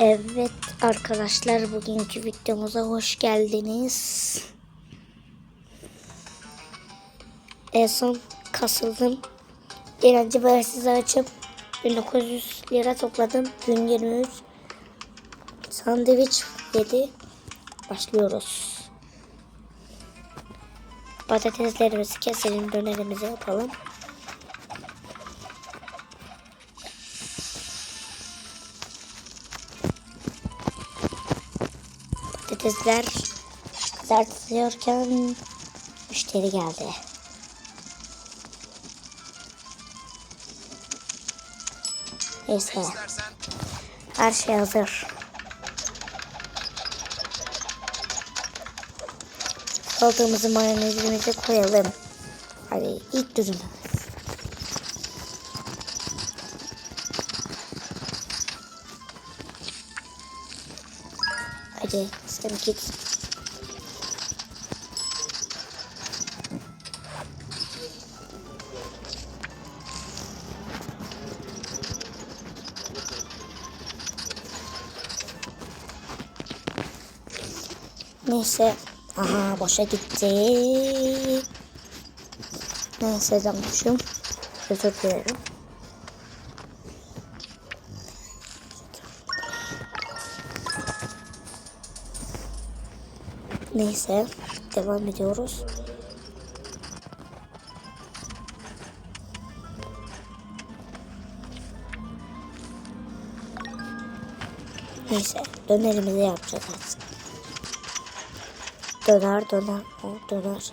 Evet arkadaşlar bugünkü videomuza hoş geldiniz. En son kasıldım. Ve size açıp 1900 lira topladım. Gün 23 sandviç yedi. Başlıyoruz. Patateslerimizi keselim, dönerimizi yapalım. Patatesler kızartılıyorken müşteri geldi. Neyse. Her şey hazır. Salatamızı mayonezimizi koyalım. Hadi ilk dürüm. Hadi sen git. Neyse. Aha boşa gitti. Neyse canmışım. Özür dilerim. Neyse. Devam ediyoruz. Neyse. Dönerimizi yapacağız artık. Döner döner. O döner.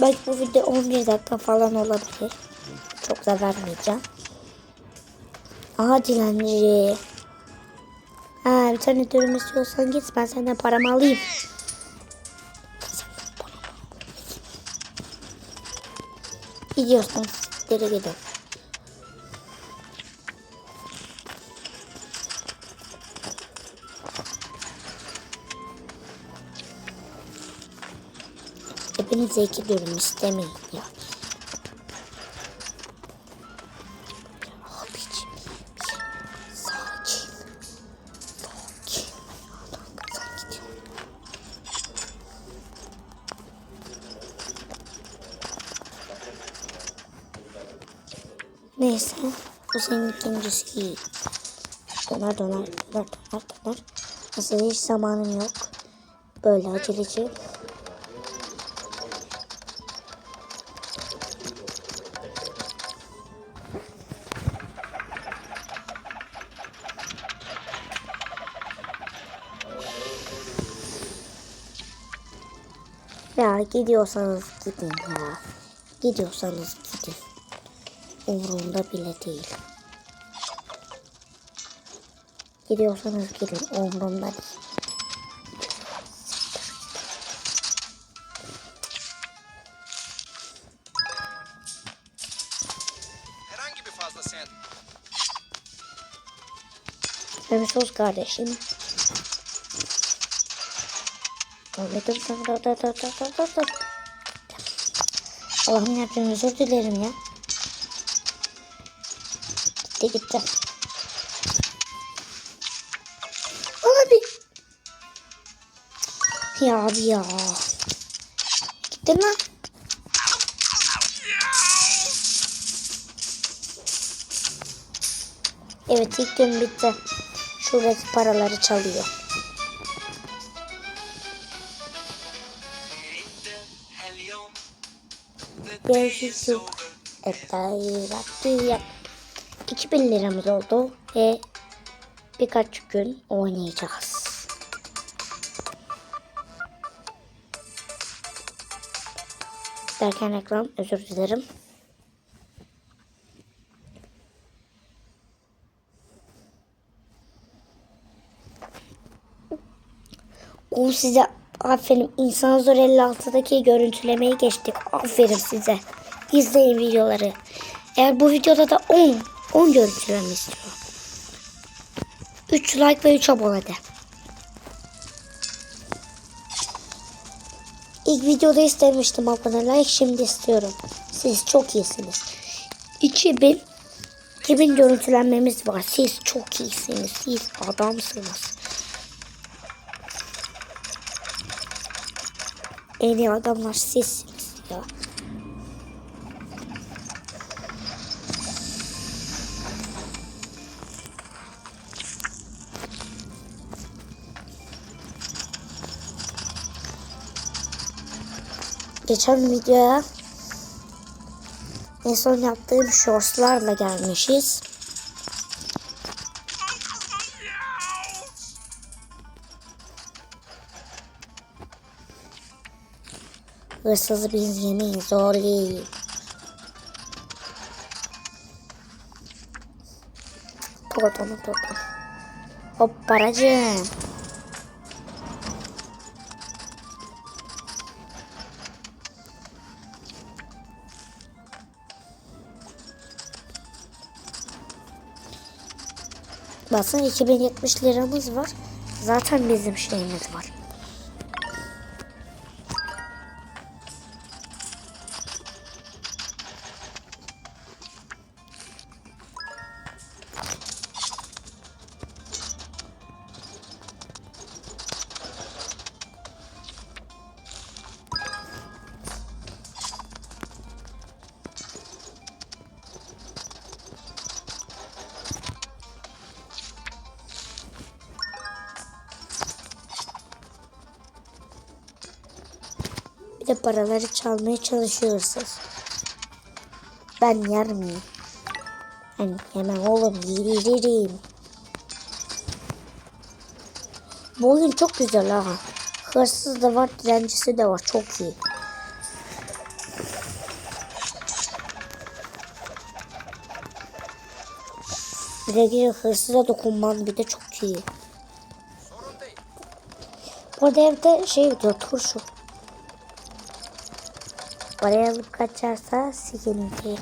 Belki bu video 11 dakika falan olabilir. Çok da vermeyeceğim. Aha dilenci. Ha bir tane dürüm istiyorsan git ben senden paramı alayım. Gidiyorsan geri gidin. Hepinize iki dürüm istemeyin ya. Neyse. Bu ikincisi iyi. Döner döner döner döner döner. Aslında hiç zamanım yok. Böyle aceleci. Ya gidiyorsanız gidin ya. Gidiyorsanız. Umurumda bile değil. Gidiyorsanız gidin. Umurumda değil. Herhangi bir fazla sen. Sevmiş sos kardeşim. Da da da da da da. Allah'ım yapacağım özür dilerim ya. Gitti gitti. Abi. Ya abi ya. Gittin lan. Evet ilk gün bitti. Şuradaki paraları çalıyor. Görüşürüz. Etayı 2000 liramız oldu ve birkaç gün oynayacağız. Derken reklam özür dilerim. O size aferin. İnsan Zor 56'daki görüntülemeyi geçtik. Aferin size. İzleyin videoları. Eğer bu videoda da 10 10 görüntüleme istiyor. 3 like ve 3 abone de. İlk videoda istemiştim abone like şimdi istiyorum. Siz çok iyisiniz. 2000 2000 görüntülenmemiz var. Siz çok iyisiniz. Siz adamsınız. En iyi adamlar sizsiniz ya. Geçen videoya en son yaptığım shortslarla gelmişiz. Hırsızı biz yemeyiz oğlum. Pardon pardon. Hop paracığım. Basın 2070 liramız var. Zaten bizim şeyimiz var. Bir de paraları çalmaya çalışıyor hırsız. Ben yer miyim? Ben yemem oğlum yiyeceğim. Bu oyun çok güzel ha. Hırsız da var, direncisi de var. Çok iyi. Bir de gidip hırsıza dokunman bir de çok iyi. Burada evde şey diyor turşu. Oraya alıp kaçarsa sıkıntı.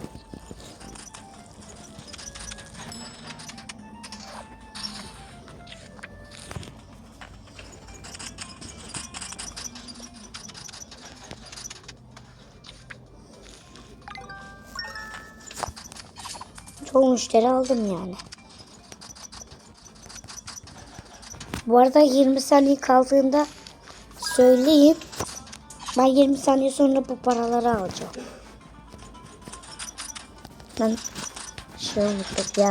Çok müşteri aldım yani. Bu arada 20 saniye kaldığında söyleyin. Ben 20 saniye sonra bu paraları alacağım. Ben şey unuttuk ya.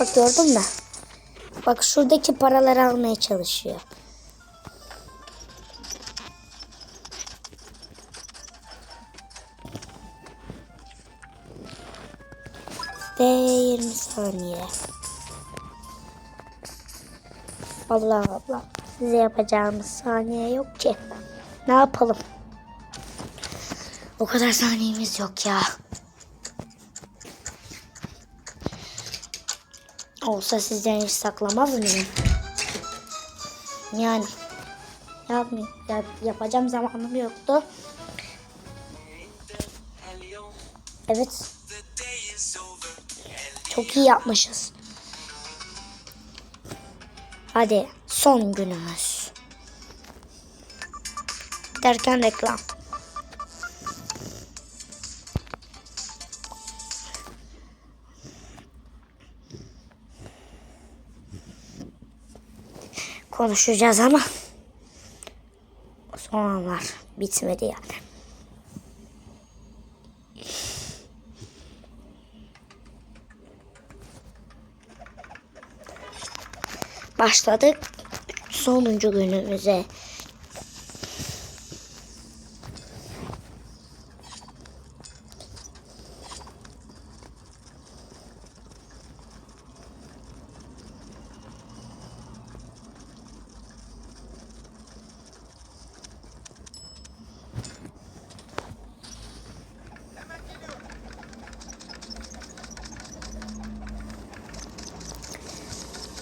Bak gördün mü? Bak şuradaki paraları almaya çalışıyor. Ve 20 saniye. Allah Allah. Size yapacağımız saniye yok ki. Ne yapalım? O kadar saniyemiz yok ya. Olsa sizden hiç saklamaz mıyım? Yani yapmayayım. Yap, yapacağım zamanım yoktu. Evet. Çok iyi yapmışız. Hadi son günümüz. Derken reklam. Konuşacağız ama son anlar bitmedi yani. Başladık sonuncu günümüze.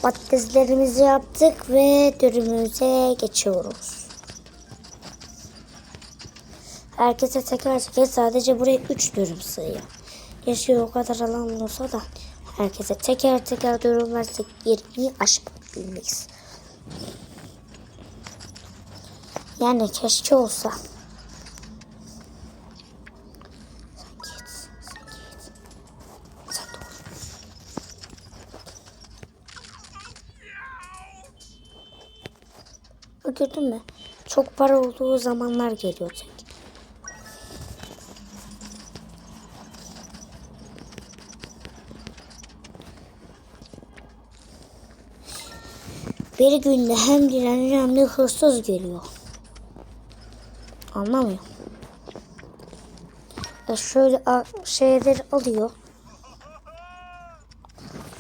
Patateslerimizi yaptık ve dürümümüze geçiyoruz. Herkese teker teker sadece buraya 3 dürüm sığıyor. Keşke o kadar alan olsa da herkese teker teker dürüm versek 20'yi aşmak bilmeyiz. Yani keşke olsa. Gördün mü? Çok para olduğu zamanlar geliyor tek. Bir günde hem dilenci hem de hırsız geliyor. Anlamıyorum. Ya şöyle şeyleri alıyor.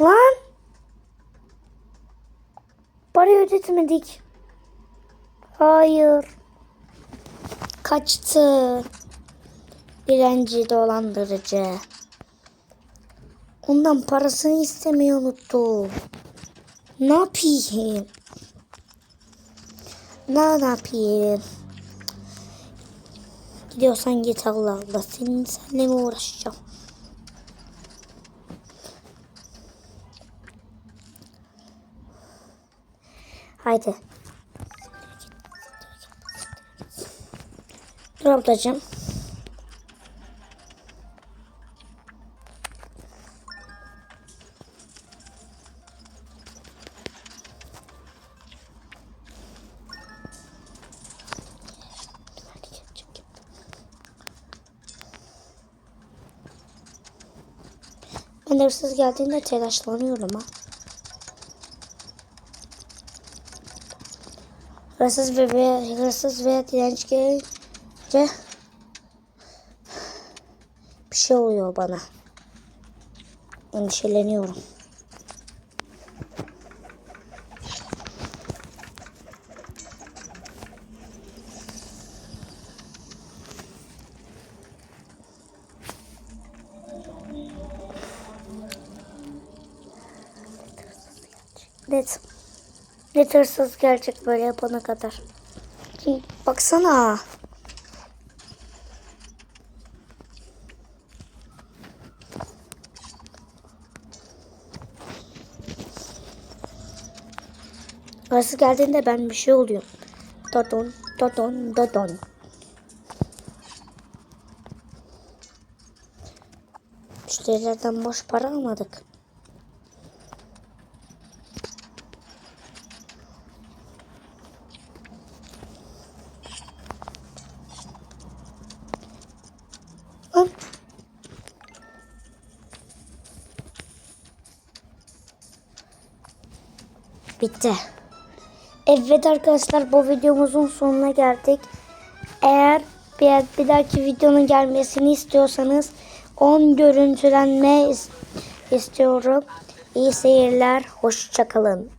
Lan! Parayı ödetmedik. Hayır. Kaçtı. Dilenci dolandırıcı. Ondan parasını istemeyi unuttu. Ne yapayım? Ne yapayım? Gidiyorsan git Allah Allah. Senin seninle mi uğraşacağım? Haydi. Dur ablacığım. Ben de hırsız geldiğinde telaşlanıyorum ha. Hırsız ve veya, hırsız veya direnç gelince bir şey oluyor bana. Endişeleniyorum. Net. Net hırsız gelecek böyle yapana kadar. Baksana. Hırsız geldiğinde ben bir şey oluyor. Dodon, dodon, dodon. Müşterilerden boş para almadık. Bitti. Evet arkadaşlar bu videomuzun sonuna geldik. Eğer bir, bir dahaki videonun gelmesini istiyorsanız 10 görüntülenme is- istiyorum. İyi seyirler. Hoşçakalın.